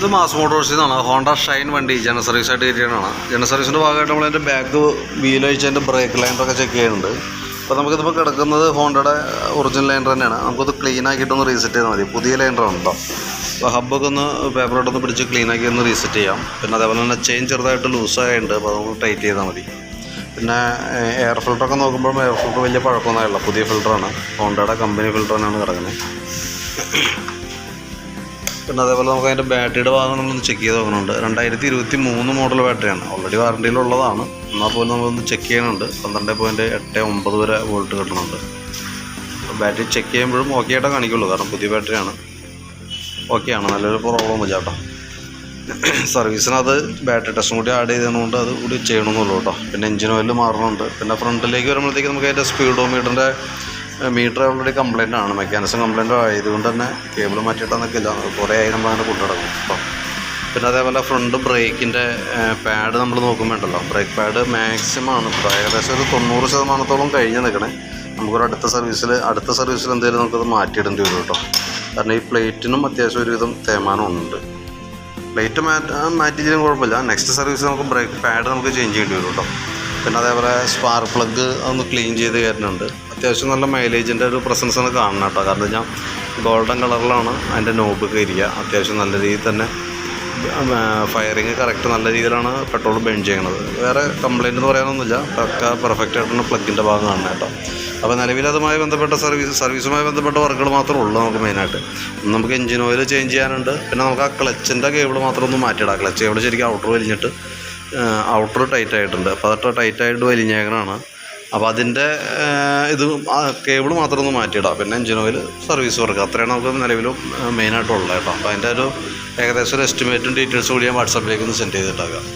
ഇത് mass മോട്ടോഴ്സിന്നാണ് Honda Shine വണ്ടി general service ആയിട്ട് കയറ്റിയാണ് ജനറൽ സർവീസിന്റെ ഭാഗമായിട്ട് നമ്മൾ അതിന്റെ ബാക്ക് വീൽ അഴിച്ചതിന്റെ ബ്രേക്ക് ലൈനറൊക്കെ ചെക്ക് ചെയ്യുന്നുണ്ട്. അപ്പോൾ നമുക്കിതിപ്പോൾ കിടക്കുന്നത് ഹോണ്ടയുടെ ഒറിജിനൽ ലൈനർ തന്നെയാണ്. നമുക്കത് ക്ലീൻ ആക്കിയിട്ടൊന്ന് റീസെറ്റ് ചെയ്താൽ മതി. പുതിയ ലൈനറാണ് കേട്ടോ അപ്പോൾ ഹബ്ബൊക്കെ ഒന്ന് പേപ്പറോട്ടൊന്ന് പിടിച്ച് ക്ലീൻ ആക്കി ഒന്ന് റീസെറ്റ് ചെയ്യാം. പിന്നെ അതേപോലെ തന്നെ ചെയിൻ ചെറുതായിട്ട് ലൂസായുണ്ട് അപ്പോൾ അതൊന്ന് ടൈറ്റ് ചെയ്താൽ മതി. പിന്നെ എയർ ഫിൽറ്ററൊക്കെ നോക്കുമ്പോൾ എയർ ഫിൽറ്റർ വലിയ പഴക്കമൊന്നുമില്ല പുതിയ ഫിൽറ്ററാണ് ഹോണ്ടയുടെ കമ്പനി ഫിൽറ്റർ തന്നെയാണ് കിടക്കുന്നത്. പിന്നെ അതേപോലെ നമുക്ക് അതിന്റെ ബാറ്ററിയുടെ ഭാഗം നമ്മളൊന്ന് ചെക്ക് ചെയ്ത് നോക്കുന്നുണ്ട് രണ്ടായിരത്തി ഇരുപത്തി മൂന്ന് മോഡൽ ബാറ്ററിയാണ് ഓൾറെഡി വാറണ്ടിയിലുള്ളതാണ് എന്നാൽ പോലും നമ്മളൊന്ന് ചെക്ക് ചെയ്യുന്നുണ്ട്. പന്ത്രണ്ട് പോയിന്റ് എട്ട് ഒമ്പത് വരെ വോൾട്ട് കിട്ടുന്നുണ്ട് ബാറ്ററി ചെക്ക് ചെയ്യുമ്പോഴും ഓക്കെ ആയിട്ടേ കാണിക്കുള്ളൂ. കാരണം പുതിയ ബാറ്ററിയാണ് ആണ്. നല്ലൊരു പ്രോബ്ലം ഇല്ല കേട്ടോ. സർവീസിനത് ബാറ്ററി ടെസ്റ്റും കൂടി ആഡ് ചെയ്തതുകൊണ്ട് അത് കൂടി ചെയ്യണമെന്നുള്ളൂ കേട്ടോ. പിന്നെ എഞ്ചിൻ ഓയിൽ മാറുന്നുണ്ട് പിന്നെ ഫ്രണ്ടിലേക്ക് വരുമ്പോഴത്തേക്ക് നമുക്ക് അതിന്റെ സ്പീഡോമീറ്ററിന്റെ മീറ്റർ ഓൾറെഡി കംപ്ലൈന്റ് ആണ്. മെക്കാനിസം കംപ്ലൈന്റ് ആയതുകൊണ്ട് തന്നെ കേബിൾ മാറ്റിയിട്ടാൽ നിൽക്കില്ല. കുറേ ആയി നമ്മൾ അങ്ങനെ കൊണ്ടുനടക്കും അപ്പം പിന്നെ അതേപോലെ ഫ്രണ്ട് ബ്രേക്കിന്റെ പാഡ് നമ്മൾ നോക്കുമ്പോണ്ടല്ലോ ബ്രേക്ക് പാഡ് മാക്സിമം ആണ്. ഇപ്പോൾ ഏകദേശം ഒരു തൊണ്ണൂറ് ശതമാനത്തോളം കഴിഞ്ഞ് നിൽക്കണേ നമുക്കൊരു അടുത്ത സർവീസിൽ അടുത്ത സർവീസിൽ എന്തെങ്കിലും നമുക്കത് മാറ്റിയിടേണ്ടി വരും കേട്ടോ. കാരണം ഈ പ്ലേറ്റിനും അത്യാവശ്യം ഒരുവിധം തേമാനം ഉണ്ട്. പ്ലേറ്റ് മാറ്റി മാറ്റിയില്ലെങ്കിലും കുഴപ്പമില്ല. നെക്സ്റ്റ് സർവീസ് നമുക്ക് ബ്രേക്ക് പാഡ് നമുക്ക് ചേഞ്ച് ചെയ്യേണ്ടി വരും കേട്ടോ. പിന്നെ അതേപോലെ സ്പാർക്ക് പ്ലഗ് ഒന്ന് ക്ലീൻ ചെയ്ത് കയറ്റുന്നുണ്ട് അത്യാവശ്യം നല്ല മൈലേജിന്റെ ഒരു പ്രസൻസ് ആണ് കാണണം കേട്ടോ. കാരണം ഞാൻ ഗോൾഡൻ കളറിലാണ് അതിന്റെ നോബ് കയറിയ അത്യാവശ്യം നല്ല രീതിയിൽ തന്നെ ഫയറിങ് കറക്റ്റ് നല്ല രീതിയിലാണ് പെട്രോൾ ബേൺ ചെയ്യണത് വേറെ കംപ്ലൈന്റ് എന്ന് പറയാനൊന്നുമില്ല. പക്ക പെർഫെക്റ്റ് ആയിട്ടാണ് പ്ലഗിന്റെ ഭാഗം കാണുന്നത് കേട്ടോ. അപ്പോൾ നിലവിൽ അതുമായി ബന്ധപ്പെട്ട സർവീസ് സർവീസുമായി ബന്ധപ്പെട്ട വർക്കുകൾ മാത്രമേ ഉള്ളൂ നമുക്ക് മെയിനായിട്ട് നമുക്ക് എഞ്ചിൻ ഓയിൽ ചേഞ്ച് ചെയ്യാനുണ്ട്. പിന്നെ നമുക്ക് ആ ക്ലച്ചിന്റെ കേബിൾ മാത്രം ഒന്ന് മാറ്റിയിടാം. ക്ലച്ച് കേബിൾ ശരിക്കും ഔട്ടർ വലിഞ്ഞിട്ട് ഔട്ടർ ടൈറ്റ് ആയിട്ടുണ്ട്. അപ്പോൾ അതൊക്കെ ടൈറ്റായിട്ട് വലിഞ്ഞേക്കണാണ് അപ്പോൾ അതിന്റെ ഇത് കേബിൾ മാത്രം ഒന്ന് മാറ്റിയിടാം. പിന്നെ എഞ്ചിൻ ഓയിൽ സർവീസ് വർക്ക് അത്രയാണ് നമുക്ക് നിലവിലും മെയിനായിട്ടുള്ളത് കേട്ടോ. അപ്പോൾ അതിന്റെ ഒരു ഏകദേശം ഒരു എസ്റ്റിമേറ്റും ഡീറ്റെയിൽസും കൂടി ഞാൻ വാട്സാപ്പിലേക്ക് ഒന്ന് സെൻഡ് ചെയ്തിട്ടാകാം